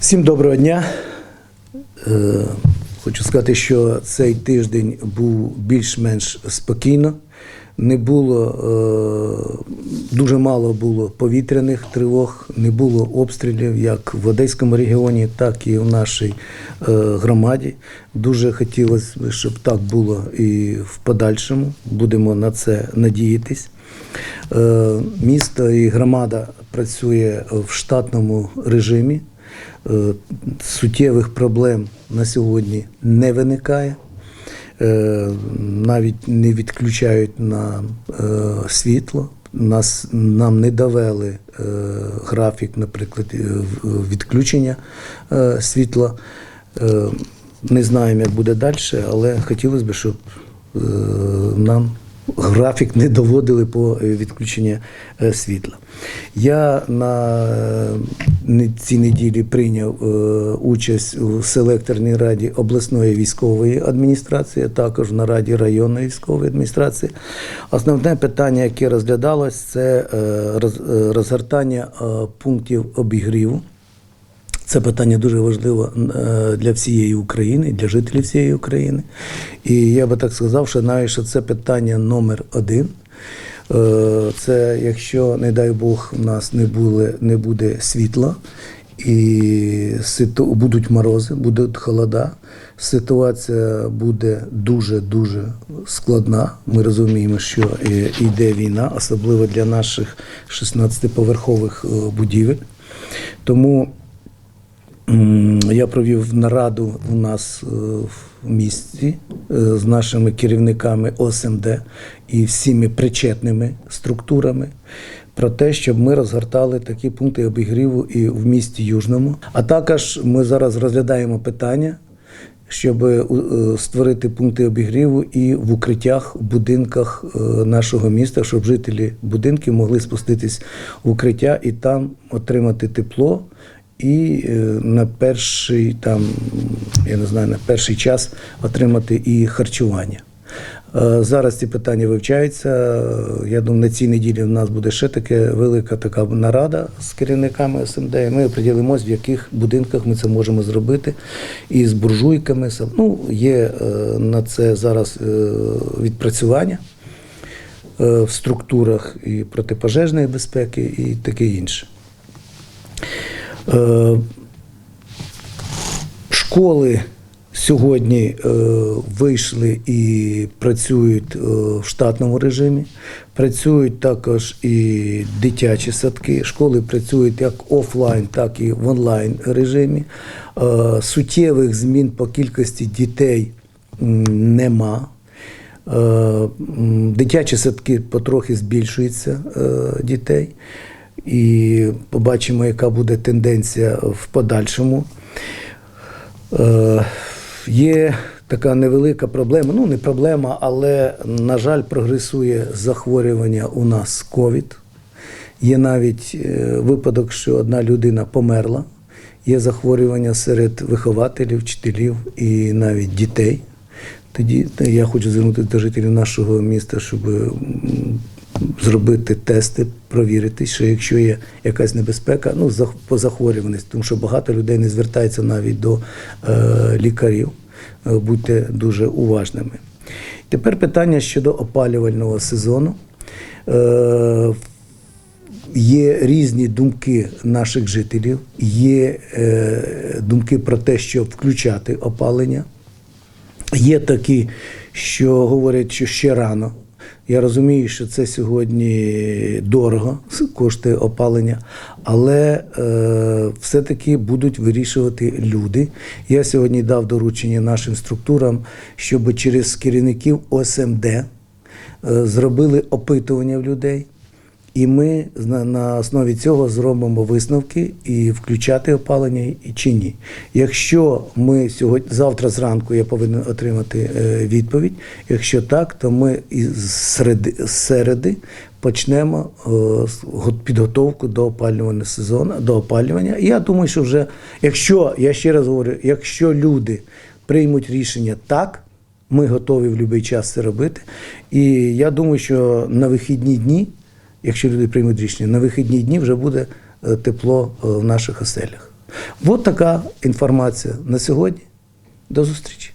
Всім доброго дня. Е, Хочу сказати, що цей тиждень був більш-менш спокійно. Не було е, дуже мало було повітряних тривог, не було обстрілів як в Одеському регіоні, так і в нашій е, громаді. Дуже хотілося б, щоб так було і в подальшому. Будемо на це надіятись. Місто і громада працює в штатному режимі. Е, Суттєвих проблем на сьогодні не виникає. Е, Навіть не відключають на е, світло. Нас нам не довели графік, наприклад, відключення світла. Не знаємо, як буде далі, але хотілося б, щоб нам графік не доводили по е, відключенню е, світла. Я на е, цій неділі прийняв участь у селекторній раді обласної військової адміністрації, а також на раді районної військової адміністрації. Основне питання, яке розглядалось, це роз- розгортання пунктів обігріву. Це питання дуже важливе е, для всієї України, для жителів всієї України. І я би так сказав, що навіть що це питання номер один. Е, Це якщо, не дай Бог, у нас не, буде, не буде світла і будуть морози, будуть холода. Ситуація буде дуже-дуже складна. Ми розуміємо, що е, йде війна, особливо для наших 16-поверхових е, будівель. Тому Я провів нараду у нас е, в місті е, з нашими керівниками ОСМД і всіми причетними структурами про те, щоб ми розгортали такі пункти обігріву і в місті Южному. А також ми зараз розглядаємо питання, щоб е, створити пункти обігріву і в укриттях, в будинках нашого міста, щоб жителі будинків могли спуститись в укриття і там отримати тепло. І е, на перший там, я не знаю, на перший час отримати і харчування. Е, Зараз ці питання вивчаються. Я думаю, на цій неділі в нас буде ще таке велика така нарада з керівниками СМД. Ми оприділимось, в яких будинках ми це можемо зробити. І з буржуйками. Ну, є е, на це зараз відпрацювання в структурах і протипожежної безпеки, і таке інше. Е, Школи сьогодні е, вийшли і працюють е, в штатному режимі. Працюють також і дитячі садки. Школи працюють як офлайн, так і в онлайн режимі. Суттєвих змін по кількості дітей нема. Дитячі садки потрохи збільшуються дітей. І побачимо, яка буде тенденція в подальшому. Е, Є така невелика проблема, ну не проблема, але, на жаль, прогресує захворювання у нас ковід. Є навіть е, випадок, що одна людина померла. Є захворювання серед вихователів, вчителів і навіть дітей. Тоді я хочу звернутися до жителів нашого міста, щоб зробити тести, провірити, що якщо є якась небезпека, ну по захворюваності, тому що багато людей не звертається навіть до е, лікарів. Е, Будьте дуже уважними. Тепер питання щодо опалювального сезону. Е, Є різні думки наших жителів, є е, думки про те, щоб включати опалення. Є такі, що говорять, що ще рано. Я розумію, що це сьогодні дорого, коштує опалення, але е, все-таки будуть вирішувати люди. Я сьогодні дав доручення нашим структурам, щоб через керівників ОСМД е, зробили опитування в людей. І ми на, основі цього зробимо висновки і включати опалення чи ні. Якщо ми сьогодні завтра зранку я повинен отримати е, відповідь. Якщо так, то ми із середи, з середи почнемо е, з- го- підготовку до опалювального сезону, до опалювання. І я думаю, що вже, якщо я ще раз говорю, якщо люди приймуть рішення так, ми готові в будь-який час це робити. І я думаю, що на вихідні дні якщо люди приймуть рішення, на вихідні дні вже буде е, тепло е, в наших оселях. От така інформація на сьогодні. До зустрічі.